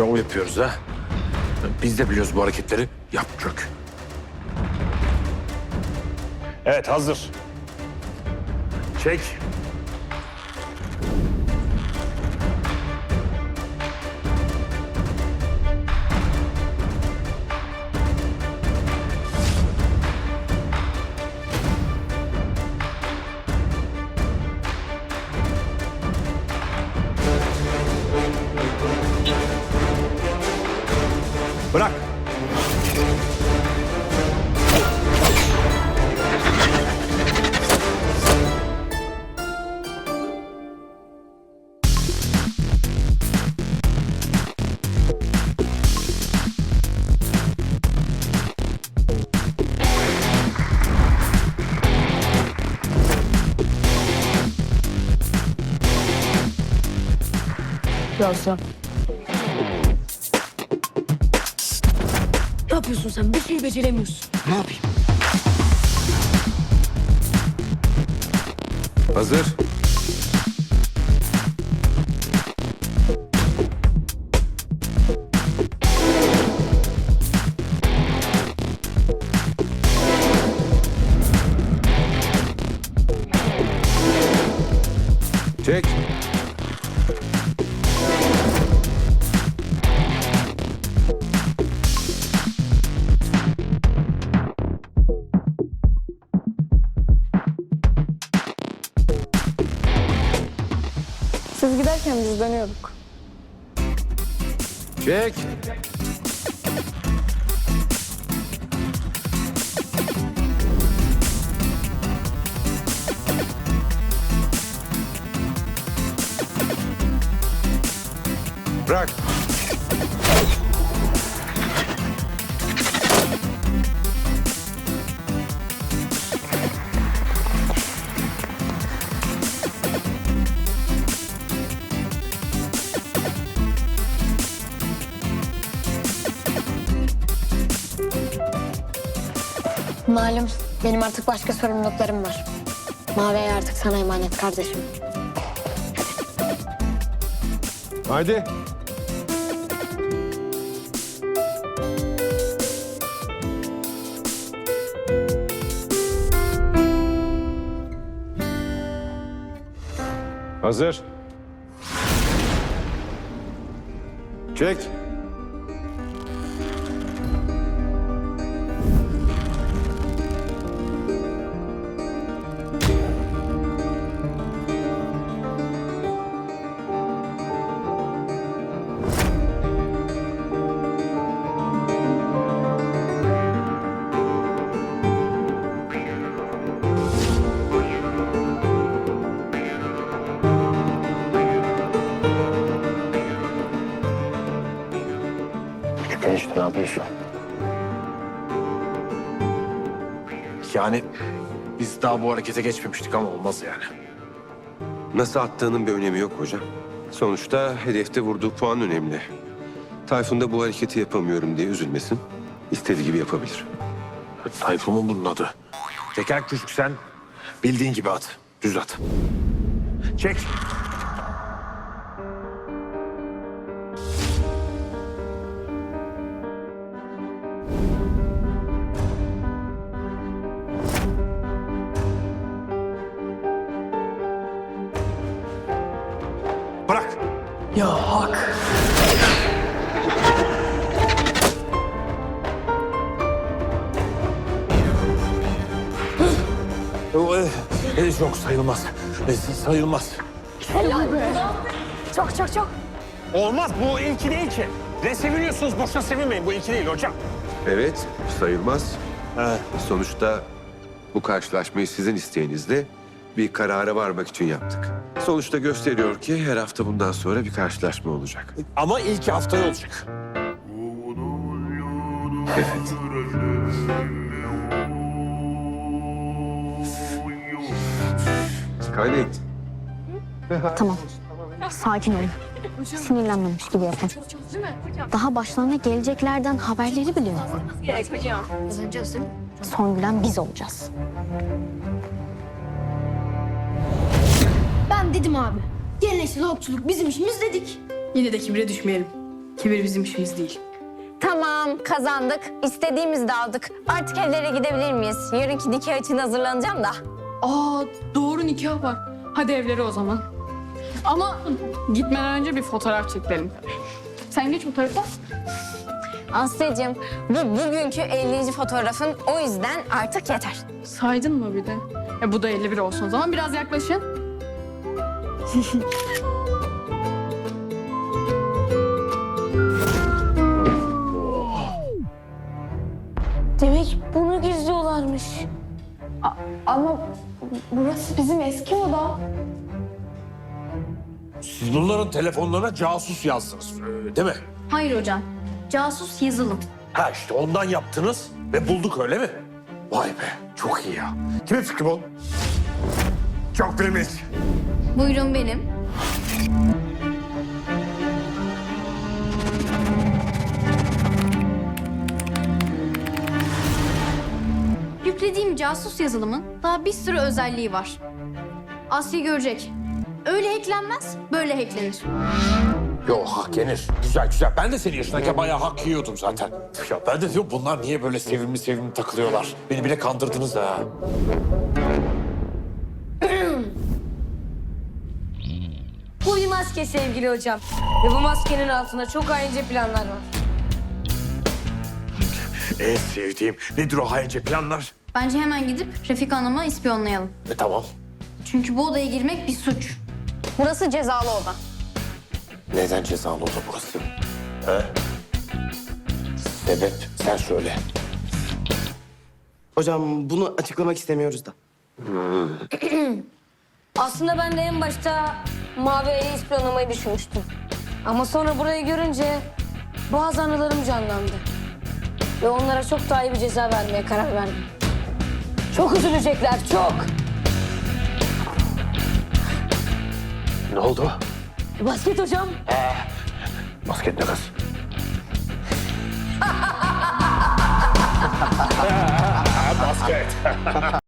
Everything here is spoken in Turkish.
Şov yapıyoruz ha. Biz de biliyoruz bu hareketleri. Yap çök. Evet hazır. Çek. Rosa. Yapıyorsun sen? Bir şeyi beceremiyorsun. Ne yapayım? Hazır. Siz giderken biz dönüyorduk. Çek. Bırak. Malum benim artık başka sorumluluklarım var. Mavi'ye artık sana emanet kardeşim. Haydi. Hazır. Çek. Enişte ne yapıyorsun? Yani biz daha bu harekete geçmemiştik ama olmaz yani. Nasıl attığının bir önemi yok hocam. Sonuçta hedefte vurduğu puan önemli. Tayfun da bu hareketi yapamıyorum diye üzülmesin. İstediği gibi yapabilir. Tayfun mu bunun adı? Teker küçük sen bildiğin gibi at. Düz at. Çek. Bırak. Ya hak. O, e, yok sayılmaz. E, sayılmaz. Çok çok çok. Olmaz bu ilki değil ki. Ne seviniyorsunuz boşuna sevinmeyin bu ilki değil hocam. Evet, sayılmaz. Sonuçta bu karşılaşmayı sizin isteğinizle bir karara varmak için yaptık. Sonuçta gösteriyor ki her hafta bundan sonra bir karşılaşma olacak. Ama ilk haftaya olacak. Evet. Kaydet. Tamam. Sakin olun. Sinirlenmemiş gibi yapın. Daha başlarına geleceklerden haberleri bile yok. Son gülen biz olacağız. Ben dedim abi. Geleneksel okçuluk bizim işimiz dedik. Yine de kibre düşmeyelim. Kibir bizim işimiz değil. Tamam kazandık. İstediğimizi de aldık. Artık evlere gidebilir miyiz? Yarınki nikah için hazırlanacağım da. Aa doğru nikah var. Hadi evlere o zaman. Ama gitmeden önce bir fotoğraf çekelim. Sen geç bu tarafa. Aslı'cığım bu bugünkü 50. fotoğrafın o yüzden artık yeter. Saydın mı bir de? E, bu da 51 olsun o zaman. Biraz yaklaşın. Demek bunu gizliyorlarmış. Ama burası bizim eski oda. Siz bunların telefonlarına casus yazdınız ee, değil mi? Hayır hocam. Casus yazılım. Ha işte ondan yaptınız ve bulduk öyle mi? Vay be çok iyi ya. Kimin fikri bu? Çok bilmiş. Buyurun benim. Yüklediğim casus yazılımın daha bir sürü özelliği var. Asya görecek. Öyle hacklenmez, böyle hacklenir. Yo hak yenir. Güzel güzel. Ben de senin yaşındayken bayağı hak yiyordum zaten. Ya ben de diyorum bunlar niye böyle sevimli sevimli takılıyorlar? Beni bile kandırdınız ha. Maske sevgili hocam. Ve bu maskenin altında çok haince planlar var. En sevdiğim. Nedir o hayalce planlar? Bence hemen gidip Refika Hanım'ı ispiyonlayalım. E tamam. Çünkü bu odaya girmek bir suç. Burası cezalı oda. Neden cezalı oda burası? He? Sebep sen söyle. Hocam bunu açıklamak istemiyoruz da. Aslında ben de en başta Mavi Ay'ı ispiyonlamayı düşünmüştüm. Ama sonra burayı görünce bazı anılarım canlandı. Ve onlara çok daha iyi bir ceza vermeye karar verdim. Çok üzülecekler, çok. Ne oldu? Basket hocam. Basket ne kız? Basket.